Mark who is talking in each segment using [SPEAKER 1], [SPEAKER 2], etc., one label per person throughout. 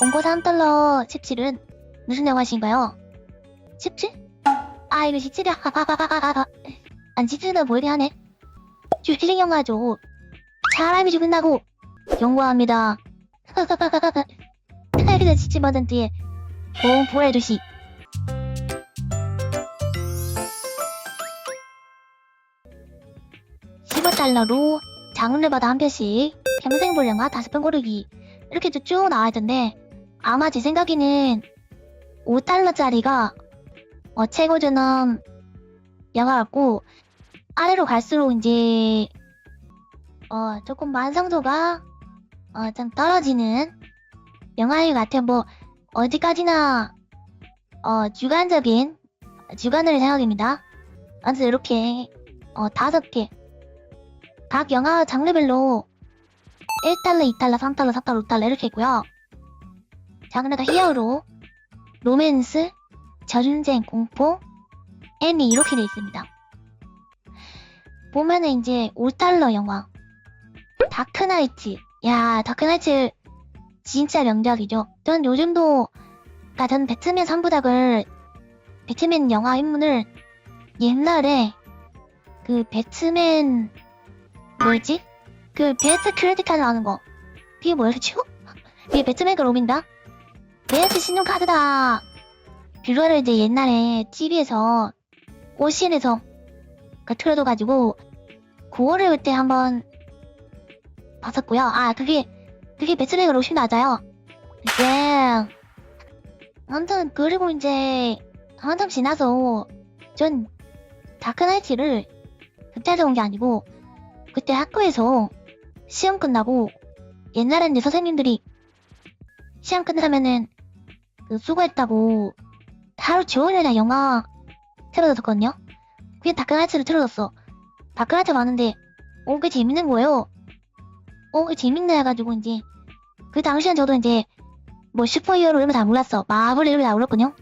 [SPEAKER 1] 원고 3달러 17은 무슨 영화신가요? 17? 아 이거 17이야. 안 17은 보이게 하네. 주힐링 영화죠. 사람이 죽는다고. 경고합니다. 그래서 17%의 공포의 도시. 15달러로 장르마다 한 편씩 평생 볼 영화 다섯 편 고르기. 이렇게 쭉 나와 있던데 아마 제 생각에는 5달러짜리가 어, 최고 저는 영화 같고 아래로 갈수록 이제 어 조금 완성도가 어 좀 떨어지는 영화인 것 같아요. 뭐 어디까지나 어 주관적인 주관을 생각입니다. 아무튼 이렇게 어 다섯 개 각 영화 장르별로 1달러, 2달러, 3달러, 4달러, 5달러 이렇게 있고요. 장르가 히어로, 로맨스, 전쟁, 공포, 애니 이렇게 돼 있습니다. 보면은 이제 5달러 영화 다크나이트 야 다크나이트 진짜 명작이죠. 전 요즘도 그니까 전 배트맨 3부작을 배트맨 영화 입문을 옛날에 그 배트맨 뭐였지? 그 배트 크레딧 카드 나오는 거 그게 뭐였죠? 그게 배트맨 그 롬인다? 배트 신용카드다. 이제 옛날에 TV에서 오신에서 그 틀어둬가지고 그거를 그때 한번 봤었고요. 아 그게 그게 그 롬이 맞아요. 네 아무튼 그리고 이제 한참 지나서 전 다크나이트를 그때 온게 아니고 그때 학교에서 시험 끝나고 옛날에는 이제 선생님들이 시험 끝나면은 그 수고했다고 하루 종일 그냥 영화 틀어줬거든요. 그게 다크나이트를 틀어줬어. 다크나이트 봤는데 어 그게 재밌는 거예요. 어 그게 재밌네 해가지고 이제 그 당시엔 저도 이제 뭐 슈퍼히어로 이런 거 다 몰랐어. 마블 이런 거 다 몰랐거든요.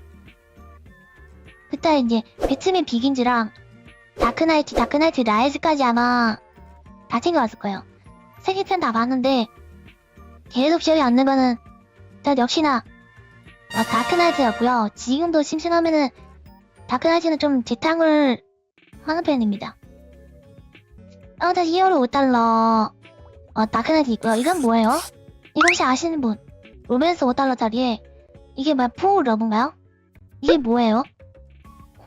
[SPEAKER 1] 그때 이제 배트맨 비긴즈랑 다크나이트, 다크나이트 라이즈까지 아마 다 챙겨왔을 거예요. 세개편다 봤는데 계속 기억이 안 나는 거는 전 역시나 어, 다크나이트였고요. 지금도 심심하면은 다크나이트는 좀 재탕을 하는 편입니다. 아무튼 히어로 5달러 어, 다크나이트 있고요. 이건 뭐예요? 이거 혹시 아시는 분? 로맨스 5달러짜리에 이게 뭐야? 푸 러브인가요? 이게 뭐예요?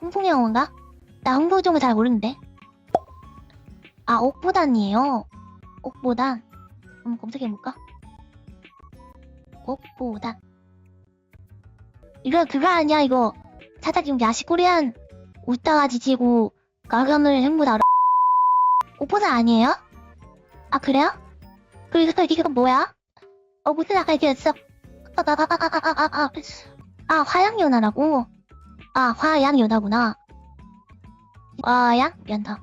[SPEAKER 1] 홍콩 영어인가? 나 홍보 종을 잘 모르는데. 아, 옥보단이에요. 옥보단. 한번 검색해볼까? 옥보단. 이거 그거 아니야 이거 차자 지금 야시코리안 웃다가 지치고 가감을 행보다 오퍼는 아니에요? 아 그래요? 그리고 이거 이게 뭐야? 어 무슨 아까 이게 썩 아, 화양연화라고 아 화양연화구나 화양연화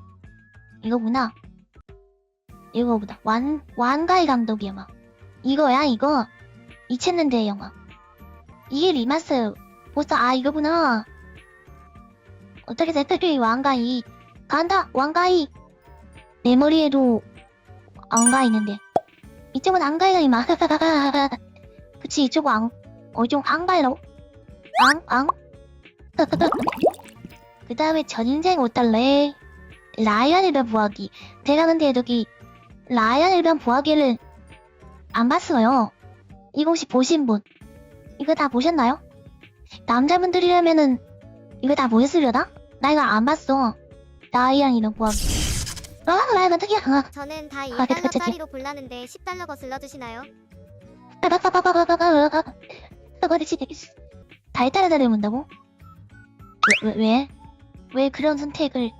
[SPEAKER 1] 이거구나 이거보다 완 완가이 감독이야, 막. 이거야 이거 이채는데 영화 이게 리마스터 벌써 아 이거구나. 어떻게 대표적인 왕가이. 간다 왕가이. 내 머리에도 안가 있는데. 이쪽은 안가이가 이마. 그치 이쪽은 안 어, 이쪽 안가이라고? 앙앙 그 다음에 전인생 5달러에 라이언 일변 부하기. 제가 근데 여기. 라이언 일변 부하기를 안 봤어요. 이거 혹시 보신 분 이거 다 보셨나요? 남자분들이라면은 이거 다 보셨으려나? 나 이거 안 봤어 라이언 일변 부하기 아 라이언 특이야 아,
[SPEAKER 2] 저는 다
[SPEAKER 1] 아, 그치, 그치.
[SPEAKER 2] 1달러짜리로 골랐는데 10달러 거슬러 주시나요?
[SPEAKER 1] 그거 대체 달달하다를 문다고? 왜, 왜, 왜? 왜 그런 선택을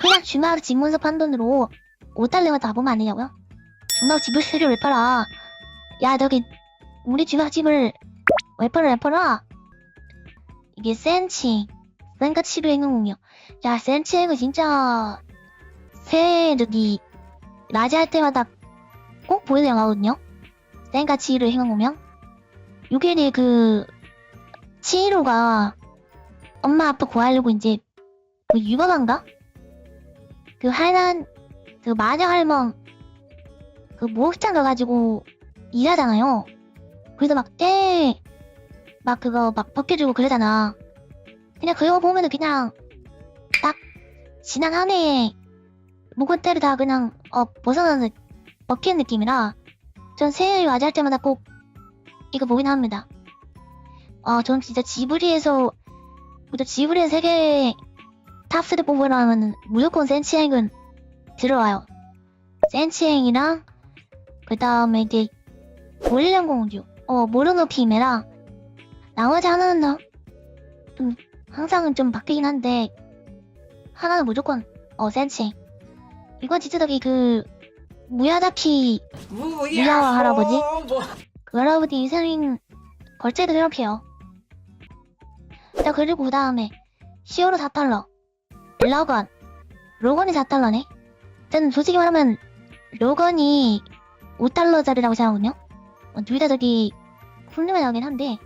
[SPEAKER 1] 그냥 주말 집문서 판 돈으로 5달러만 다 보면 안 되냐고요? 주말 집을 세를 왜 팔아? 야 저기 우리 주말 집을 왜 팔아? 이게 센치 센가 치료 행동이요 야 센치 이거 진짜 새 저기 낮에 할 때마다 꼭 보이는 영화거든요 센가 치료 행동명 요게 그 치히로가 엄마 아빠 구하려고 이제 그 유머반가? 그 하얀 그 마녀 할멈 그 목욕탕 가가지고 일하잖아요. 그래서 막 때, 막 그거 막 벗겨주고 그러잖아. 그냥 그거 보면은 그냥 딱 지난 한 해에 묵은 때를 다 그냥 어 벗어나는 벗긴 느낌이라 전 새해 맞이할 때마다 꼭 이거 보긴 합니다. 아, 전 진짜 지브리에서 진짜 지브리 세계 탑3 뽑으라면 무조건 센치행은 들어와요. 센치행이랑 그 다음에 이제 몰량공주, 어 모르노 피메랑 나머지 하나는 더, 좀 항상 좀 바뀌긴 한데 하나는 무조건 어 센치행. 이건 진짜 저기 그 무야다키 무야와 할아버지?
[SPEAKER 3] 뭐.
[SPEAKER 1] 그 할아버지 인생 걸제도 이렇게요. 자 그리고 그 다음에 시오로 4달러 로건 로건이 4달러네 저는 솔직히 말하면 로건이 5달러짜리라고 생각하거든요 어, 둘다 저기 훌륭하긴 한데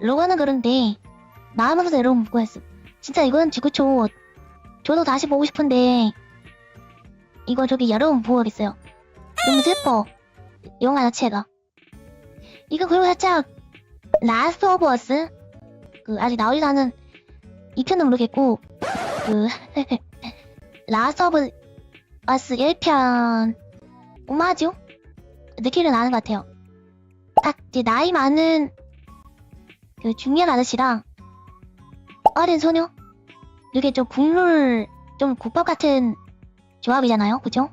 [SPEAKER 1] 로건은 그런데 여러분 묻고 했어. 진짜 이건 지구초. 저도 다시 보고 싶은데 이거 저기 여러분 보고 가겠어요. 너무 슬퍼. 영화 자체가. 이거 그리고 살짝 라스트 오브 어스 그 아직 나오지도 않은 2편은 모르겠고 그 라스트 오브 어스 1편 오마주 느낌이 나는 것 같아요. 딱 이제 나이 많은 그 중년 아저씨랑 어린 소녀 이게 좀 국룰 좀 국밥 같은 조합이잖아요 그죠?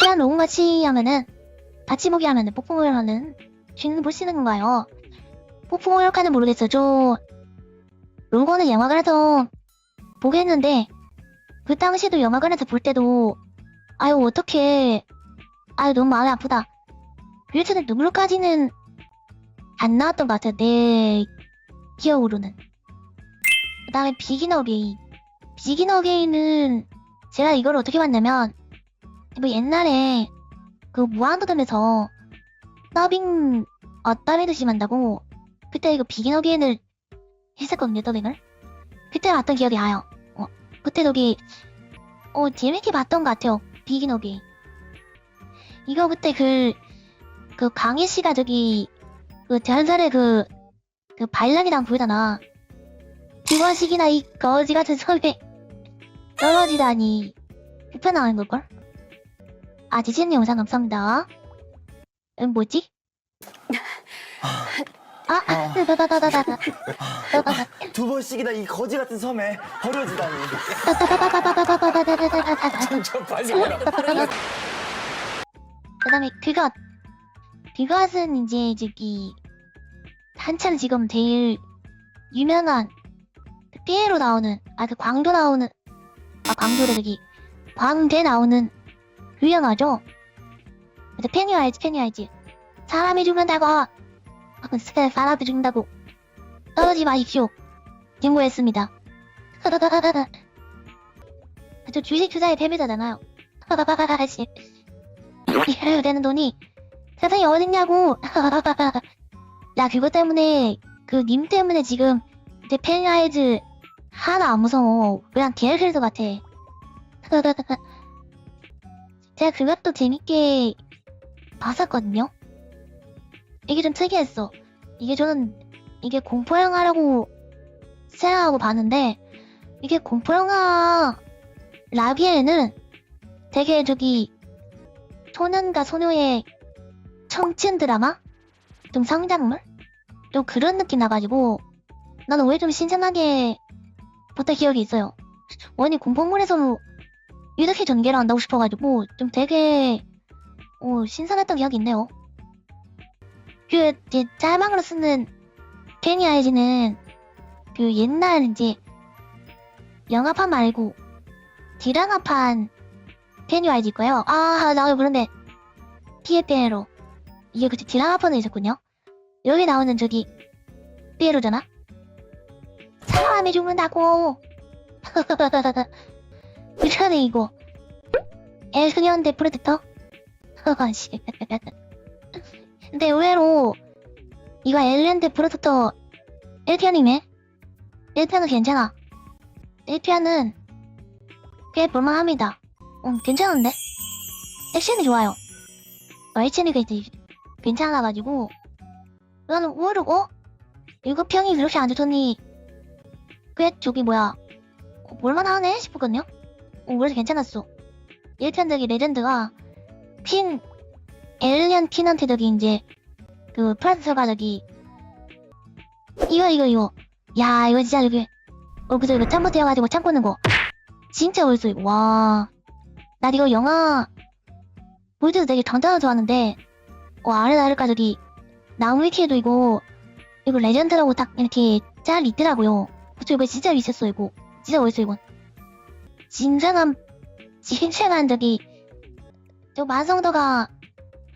[SPEAKER 1] 그냥 로운 같이 하면은 보기 하면은 폭풍을 하는 수 있는 건가요? 폭풍을 할까는 모르겠어요. 저 로건은 영화관에서 보겠는데 그 당시에도 영화관에서 볼 때도 아유 어떡해 아유 너무 마음이 아프다. 그래서는 눈물까지는 안 나왔던 것 같아요. 내 기억으로는. 그 다음에 비긴 어게인. 비긴 어게인은 제가 이걸 어떻게 봤냐면 뭐 옛날에 그 무한도전에서 더빙 어 더빙듯이 만다고 그때 이거 비긴 어게인을 했었거든요 더빙을 그때 봤던 기억이 나요 어 그때 저기 어 재밌게 봤던 것 같아요 비긴 어게인 이거 그때 그 그 강희 씨가 저기 그 전설의 그그 발란이랑 부르잖아 기관식이나 이 거지 같은 섬에 떨어지다니 나오는 걸걸? 아, 지지님 영상 감사합니다. 음, 뭐지? 아,
[SPEAKER 3] 아.
[SPEAKER 1] 따다다다다다.
[SPEAKER 3] 두 번씩이나 이 거지 같은 섬에 버려지다니.
[SPEAKER 1] 그 다음에 그것. 그것은 이제 저기 한참 지금 제일 유명한 그 삐에로 나오는 아 그 광도 나오는 아 광도래 저기 광대 나오는 그 영화죠. 근데 팬이 알지 팬이 알지. 사람이 죽는다고 사람이 죽는다고 떨어지 마십시오. 경고했습니다. 저 주식 투자의 패배자잖아요. 씨. 이래야 되는 돈이 세상에 어딨냐고. 야 그거 때문에 그 님 때문에 지금 내 팬라이즈 하나 안 무서워. 그냥 디엘필드 같아. 제가 그것도 재밌게 봤었거든요. 이게 좀 특이했어. 이게 저는 이게 공포 영화라고 생각하고 봤는데 이게 공포 영화 라비에는 되게 저기 소년과 소녀의 청춘 드라마? 좀 성장물? 좀 그런 느낌 나가지고 나는 왜좀 신선하게 봤던 기억이 있어요. 원이 공포물에서도 이렇게 전개를 한다고 싶어가지고 좀 되게 어, 신선했던 기억이 있네요. 그 이제 짤막으로 쓰는 케니 아이즈는 그 옛날 이제 영화판 말고 디라마판 케니 아이즈 있고요. 아, 나 그런데 피에피에로 이게 그때 디라마판에 있었군요. 여기 나오는 저기 피에로잖아. 사람이 죽는다고. 그러네 이거. 엘소년 대 프레데터? 씨. 근데 의외로 이거 엘리언 대 프레데터 1편이네? 1편은 괜찮아. 1편은 꽤 볼만합니다. 응, 괜찮은데? 액션이 좋아요. 어, 액션이 그, 괜찮아가지고 나는 모르고 이거 평이 그렇게 안 좋더니 꽤 저기 뭐야 어, 볼만하네 싶었거든요. 어, 그래서 괜찮았어. 1편 덕이 레전드가 핀 엘리언 핀한테 덕이 이제 그 프란스가 덕이 이거 이거 이거 야 이거 진짜 여기 어 그래서 이거 참고 뛰어가지고 참고 있는 거 진짜 이거 와나 이거 영화 볼 때도 되게 당당한 좋아하는데 어 아래 아래까 저기 나무 위키에도 이거 이거 레전드라고 딱 이렇게 짤 있더라고요. 그쵸 이거 진짜 미쳤어 이거. 진짜 어딨어 이건. 진정한 진정한 저기 저 완성도가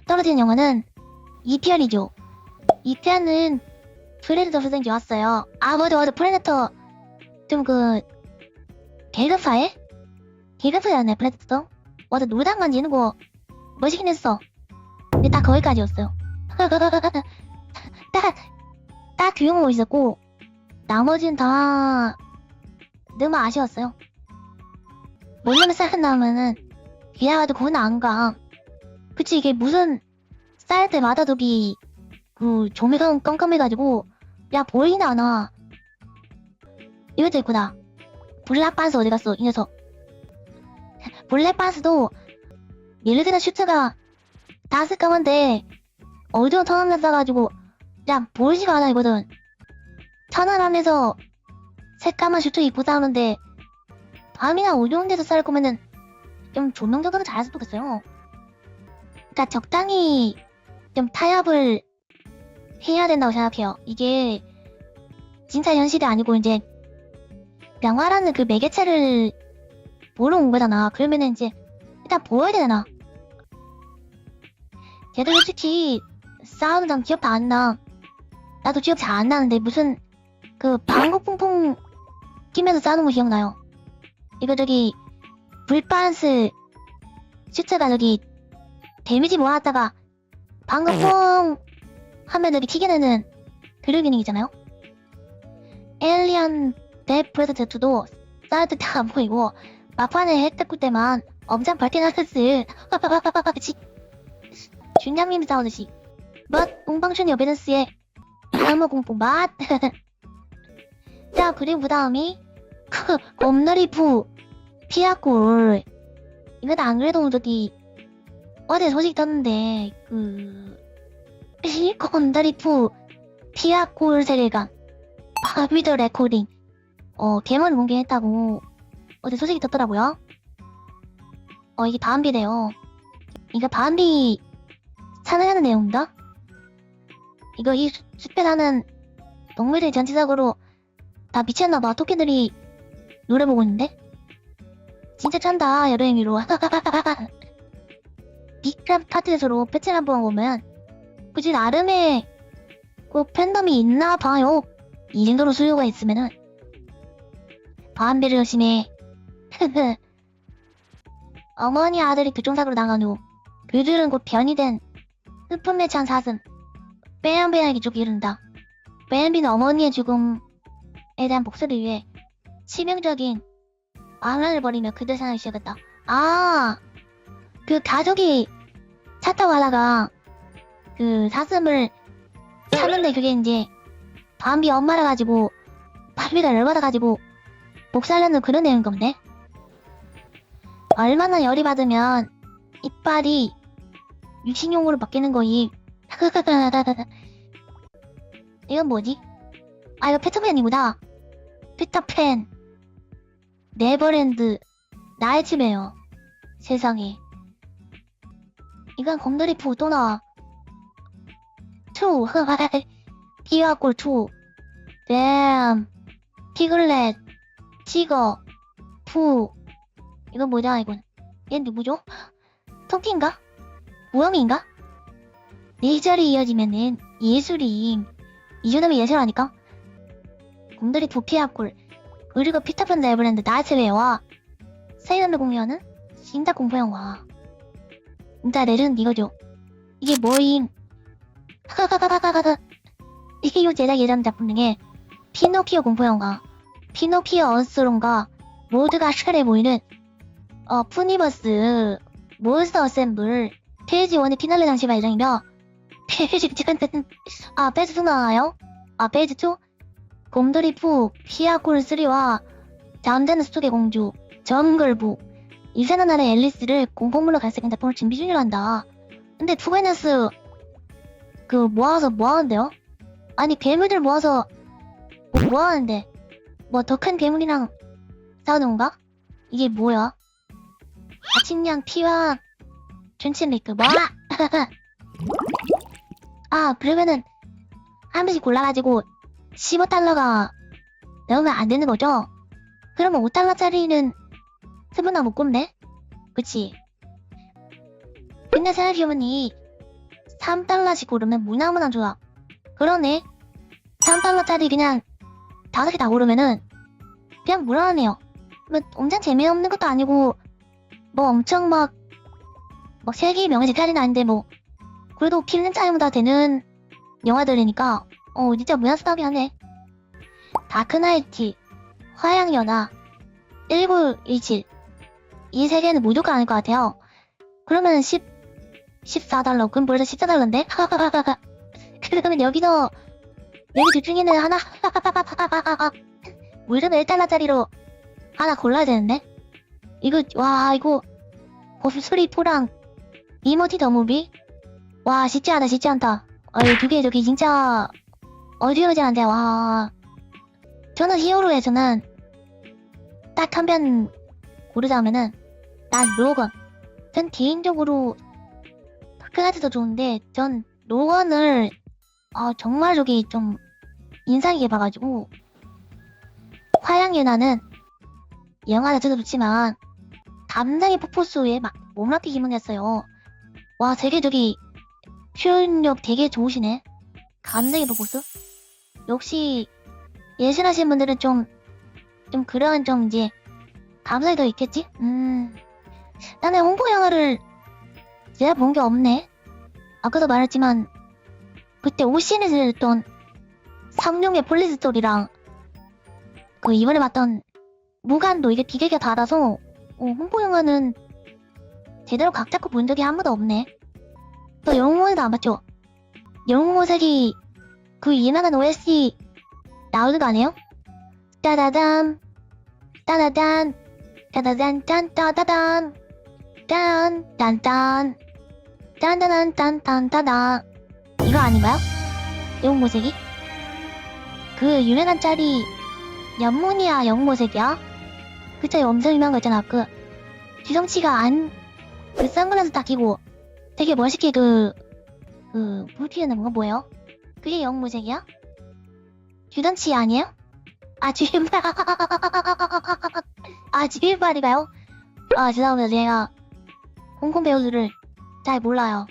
[SPEAKER 1] 떨어지는 영화는 2편이죠. 2편은 프레데터 선생 좋았어요. 아 맞아 맞아. 프레데터 좀그 개그파에? 개그파였네 프레데터. 맞아 노장관 지는 거 멋있긴 했어 근데 딱 거기까지였어요. 딱, 딱 규용하고 있었고 나머지는 다 너무 아쉬웠어요. 뭔 놈의 쌀 나오면은 기아가도 그건 안 가. 그치 이게 무슨 쌀 때마다 저기 그 조미가 깜깜해가지고 야 보이나 않아. 이것도 있구나. 블랙반스 어디 갔어 이 녀석? 블랙반스도 예를 들어 슈트가 다 새까만데 어두운 턴을 써가지고 야 보이지가 않아 이거든 천안하면서 새까만 슈트 입고 싸우는데 밤이나 어두운 데서 싸울 거면은 좀 조명 정도는 잘했으면 좋겠어요. 그니까 적당히 좀 타협을 해야 된다고 생각해요. 이게 진짜 현실이 아니고 이제 영화라는 그 매개체를 보러 온 거잖아. 그러면은 이제 일단 보여야 되잖아 걔들 솔직히 싸우는 장 기억 다 안 나. 나도 기억 잘 안 나는데 무슨 그 방구 퐁퐁 끼면서 싸우는 거 기억나요. 이거 저기 불반스 슈트가 저기 데미지 모았다가 방구 퐁 하면 여기 튀겨내는 그런 기능이잖아요. 에일리언 데프레드 제트도 싸울 때다안 보이고 막판에 혜택 때만 엄청 발티나스 준양님이 싸우듯이 맛 웅방춘 여베너스의 나무 공포 맛. 자 그리고 그 다음이 곰놀이푸 피아골 이거 안 그래도 저기 어제 소식 떴는데 그 곰놀이푸 피아골 세례가 바비더 레코딩 어 개물 공개했다고 어제 소식이 떴더라고요. 어 이게 바암비래요. 이거 바암비 사냥하는 내용인가? 이거 이 수- 숲에 사는 동물들 전체적으로 다 미쳤나봐. 토끼들이 노래 보고 있는데? 진짜 찬다, 여름이로. 빅크랩 파트에서로 패치를 한번 보면, 그치, 나름의 그 팬덤이 있나 봐요. 이 정도로 수요가 있으면은. 바람비를 열심히 어머니 아들이 교통사고로 나간 후, 그들은 곧 변이 된 슬픔에 찬 사슴 빼암베에게 쭉 이른다. 빼암비는 어머니의 죽음에 대한 복수를 위해 치명적인 방랑을 벌이며 그들 사랑을 시작했다. 아, 그 가족이 차 타고 가다가 그 사슴을 찾는데 그게 이제 밤비 엄마라 가지고 밤비가 열받아 가지고 목살려는 그런 내용인 건데 얼마나 열이 받으면 이빨이 육식용으로 바뀌는 거임. 이건 뭐지? 아, 이거 페터팬이구나. 페터팬. 네버랜드. 나의 집에요. 세상에. 이건 또 나와. 투. 피아골 투. 뱀. 피글렛. 티거. 푸. 이건 뭐냐, 이건. 얘 누구죠? 토끼인가? 모형인가? 네 자리 이어지면은 예술임. 이 정도면 예술 아니까? 곰돌이 부피아골 그리고 피터팬 네버랜드 나츠웨어와 세이런드 공유하는 진짜 공포영화. 진짜 레전드 이거죠. 이게 뭐임? 이게 요 제작 예전 작품 중에 피노키오 공포영화, 피노키오 언스론과 모두가 슈레 보이는 어 푸니버스 몬스터 어셈블 페이지 1의 피날레 장치가 예정이며 페이지 아 페이지 2 나와요? 아 페이지 2? 곰돌이 푸 피아콜 3와 잠자는 숲속의 공주 정글북 이세나 나라의 앨리스를 공포물로 갈색한 작품을 준비 중이란다 근데 투베너스 그 모아서 뭐하는데요? 아니 괴물들 모아서 뭐, 뭐하는데 뭐 더 큰 괴물이랑 싸우는 건가? 이게 뭐야? 아침냥 피와 춘침리크 뭐야? 아 그러면은 한 번씩 골라가지고 15달러가 넣으면 안 되는 거죠? 그러면 5달러짜리는 세분나 못 꼽네? 그치? 근데 생각해보니 3달러씩 고르면 무나무나 좋아 그러네 3달러짜리 그냥 다섯 개 다 고르면은 그냥 무난하네요 뭐 엄청 재미없는 것도 아니고 뭐 엄청 막 뭐 세계의 명예 제탈은 아닌데 뭐 그래도 필름 차이보다 되는 영화들이니까 어 진짜 무난하게 하네 다크나이트 화양연화 1917 이 세 개는 무조건 아닐 것 같아요. 그러면 10 14달러 그럼 벌써 14달러인데? 그러면 여기서 여기 둘 중에는 하나 물으면 1달러짜리로 하나 골라야 되는데? 이거 와 이거 버스 스리토랑 이모티 더 무비? 와 쉽지 않아 쉽지 않다. 어이 두개 저기 진짜. 어지러지한데 와. 저는 히어로에 서는 딱 한 편 고르자면은 난 로건. 전 개인적으로 다크나이트도 좋은데 전 로건을 아 정말 저기 좀 인상 깊게 봐가지고 화양연화는 영화 자체도 좋지만 담당의 포포스에 막 몸락기 기분이었어요. 와 되게 저기 표현력 되게 좋으시네. 감당의 포포스? 역시 예술하신 분들은 좀, 좀 그런 좀 이제 감성이 더 있겠지? 음. 나는 홍보 영화를 제가 본 게 없네. 아까도 말했지만 그때 오신에서 했던 삼룡의 폴리스 스토리랑 그 이번에 봤던 무간도 이게 기계가 달아서 어, 홍보 영화는 제대로 각 잡고 본 적이 한 번도 없네. 또 영웅원도 안 봤죠? 영웅호색이 그 유명한 OST 나오는 거 아니에요? 따다담 따다단 따다단 짠 따다단 짠 딴딴 딴딴딴 딴딴따다 이거 아닌가요? 영웅모색이? 그 유명한 짤이 연문이야 영웅모색이야? 그 짤이 엄청 유명한 거 있잖아 그 지성치가 안 그 선글라스 딱 끼고 되게 멋있게 그 그, 불 피우는 거 뭐예요? 그게 영무색이야? 주전치 아니에요? 아, 주인발. 아, 주인발이가요? 아, 죄송합니다. 제가 홍콩 배우들을 잘 몰라요.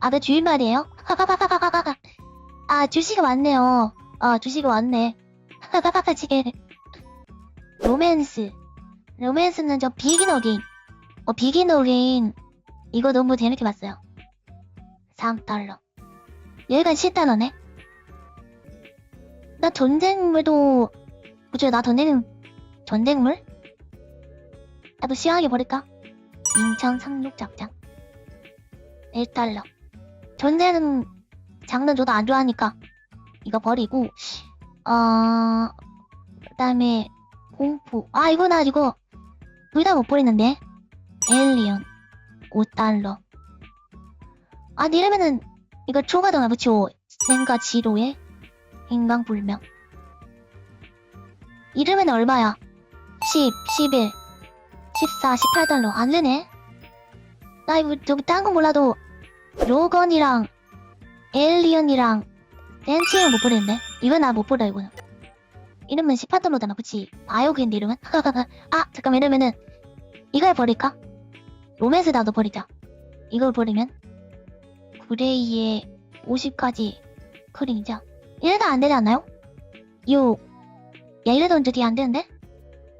[SPEAKER 1] 아, 그 주인발이에요? 아, 주시가 왔네요. 아, 주시가 왔네. 지금. 로맨스. 로맨스는 저 비긴 어게인. 어, 비긴 어게인. 이거 너무 재밌게 봤어요. 3달러. 여기가 10달러네? 나 전쟁물도, 그죠, 나 전쟁, 전쟁물? 나도 시원하게 버릴까? 인천 상륙작전. 1달러. 전쟁은 장르 저도 안 좋아하니까, 이거 버리고, 어, 그 다음에, 공포. 아, 이거 나 이거, 둘 다 못 버리는데? 에일리언. 5달러. 아, 이러면은, 이거 초과등을 붙이고, 생과 지로의 행방불명. 이러면 얼마야? 10, 11, 14, 18달러. 안 되네? 나 이거, 저기 딴건 몰라도, 로건이랑, 에일리언이랑, 댄치를 못 버리는데? 이건 나못 버려, 이거는. 이러면 18달러잖아, 그치? 바이오그인데, 이러면? 아, 잠깐만, 이러면은, 이걸 버릴까? 로맨스 나도 버리자. 이걸 버리면 그레이의 50까지 크링이죠. 이래도 안 되지 않나요? 6. 야, 이래도 언제 안 되는데?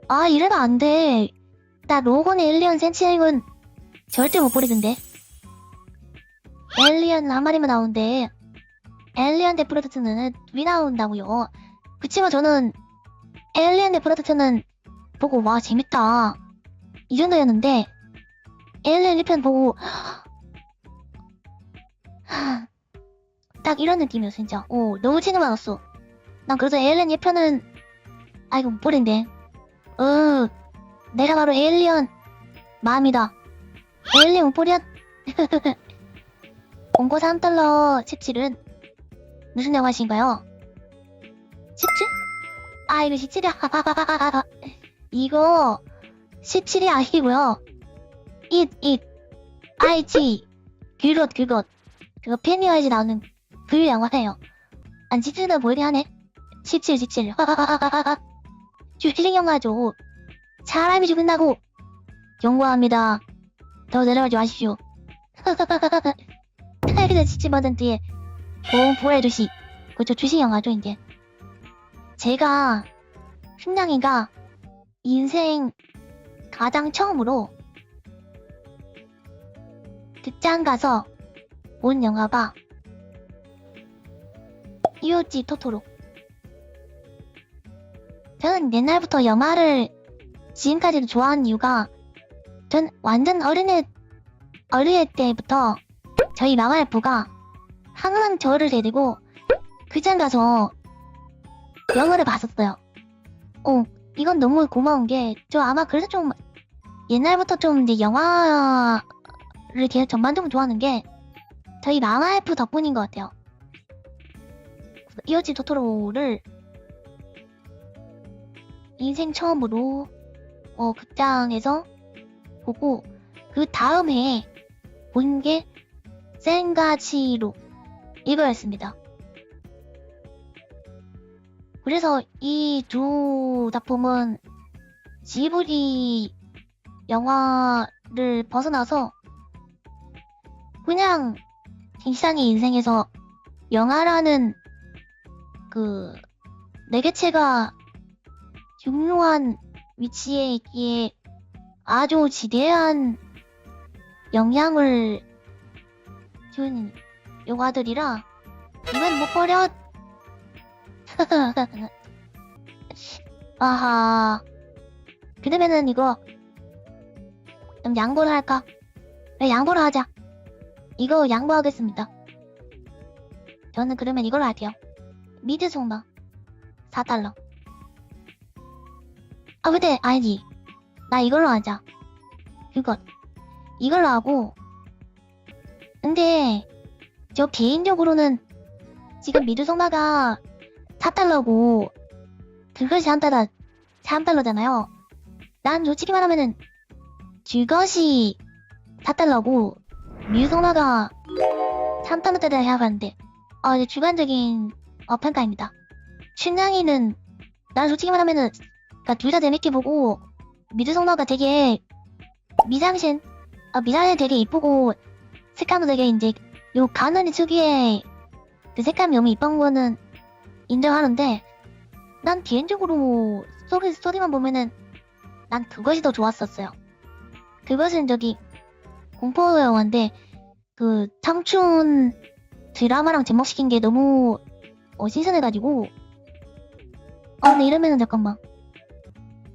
[SPEAKER 1] 아, 이래도 안 돼. 나 로건의 엘리언 센치링은 절대 못 버리던데. 엘리언 한 마리만 나오는데, 엘리언 대 프로젝트는 왜 나온다고요? 그치만 저는 엘리언 대 프로젝트는 보고 와 재밌다. 이 정도였는데, 엘리언 1편 보고 딱 이런 느낌이었어 진짜. 오 너무 챙겨받았어. 난 그래서 에일리언 예편은 아 이거 못 보는데. 어 내가 바로 에일리언 마음이다. 에일리언 못 보련 공고 3달러 17은 무슨 영화신가요? 17? 아 이거 17이야. 이거 17이 아니고요 it it IG 그것 그것. 그거 페니와이즈 나오는 그 영화예요. 안 17도 보이게 하네. 17 17 주힐링 영화죠 사람이 죽는다고. 경고합니다. 더 내려가지 마십시오. 타이르드 17버전트의 보험 보호해 주시. 그저 주식 영화죠 이제. 제가 순양이가 인생 가장 처음으로 극장 가서 본 영화가 이오지 토토로 저는 옛날부터 영화를 지금까지도 좋아하는 이유가 전 완전 어린애 어린애 때부터 저희 마마알프가 항상 저를 데리고 극장 가서 영화를 봤었어요. 어, 이건 너무 고마운 게 저 아마 그래서 좀 옛날부터 좀 이제 영화 를 계속 전반적으로 좋아하는 게 저희 마마알프 덕분인 것 같아요. 이어지 토토로를 인생 처음으로 어, 극장에서 보고 그 다음 해에 본 게 센가치로 이거였습니다. 그래서 이 두 작품은 지브리 영화를 벗어나서 그냥 킹상의 인생에서 영화라는 그 내개체가 중요한 위치에 있기에 아주 지대한 영향을 준 영화들이라 이건 못 버려. 아하. 그러면은 이거 좀 양보를 할까? 네, 양보를 하자 이거 양보하겠습니다. 저는 그러면 이걸로 할게요. 미드 송마. 4달러. 아 근데 아니지. 나 이걸로 하자. 그것 이걸로 하고. 근데 저 개인적으로는 지금 미드 송마가 4달러고 그것이 한 달러 3달러잖아요. 난 솔직히 말하면은 그것이 4달러고 미드 송마가 3달러짜리 해야 하는데 어, 이제 주관적인 어, 평가입니다. 춘향이는 난 솔직히 말하면은 그니까 둘 다 재밌게 보고 미드성너가 되게 미장신 어, 미장신 되게 이쁘고 색감도 되게 이제 요 가는이 특유의 그 색감이 너무 이쁜 거는 인정하는데 난 개인적으로 스토리 스토리만 보면은 난 그것이 더 좋았었어요. 그것은 저기 공포 영화인데 그 청춘 드라마랑 접목시킨 게 너무 어, 신선해가지고. 아 근데 이러면은 잠깐만.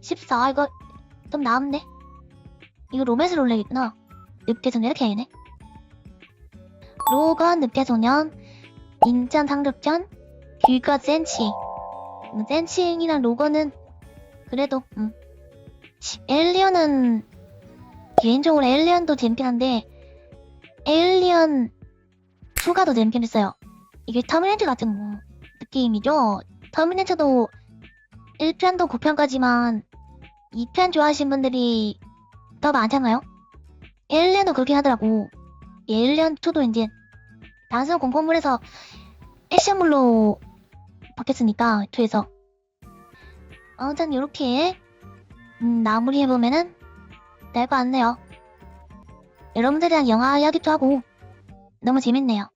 [SPEAKER 1] 14 이거 좀 나았네 이거 로맨스 롤렉이구나. 늑대소년 이렇게 해야겠네. 로건 늑대소년 인천 상륙전 길과 센치 음, 센치이랑 로건은 그래도 음. 엘리언은 개인적으로 엘리언도 재밌긴 한데 엘리언 추가도 재밌긴 했어요. 이게 터미네이터 같은 거 느낌이죠? 터미네이터도 1편도 9편까지만 2편 좋아하시는 분들이 더 많잖아요? 1년도 그렇게 하더라고. 1년 2도 이제 단순 공포물에서 액션물로 바뀌었으니까 2에서 아무튼 이렇게 음, 마무리해보면은 될것 같네요. 여러분들이랑 영화 이야기도 하고 너무 재밌네요.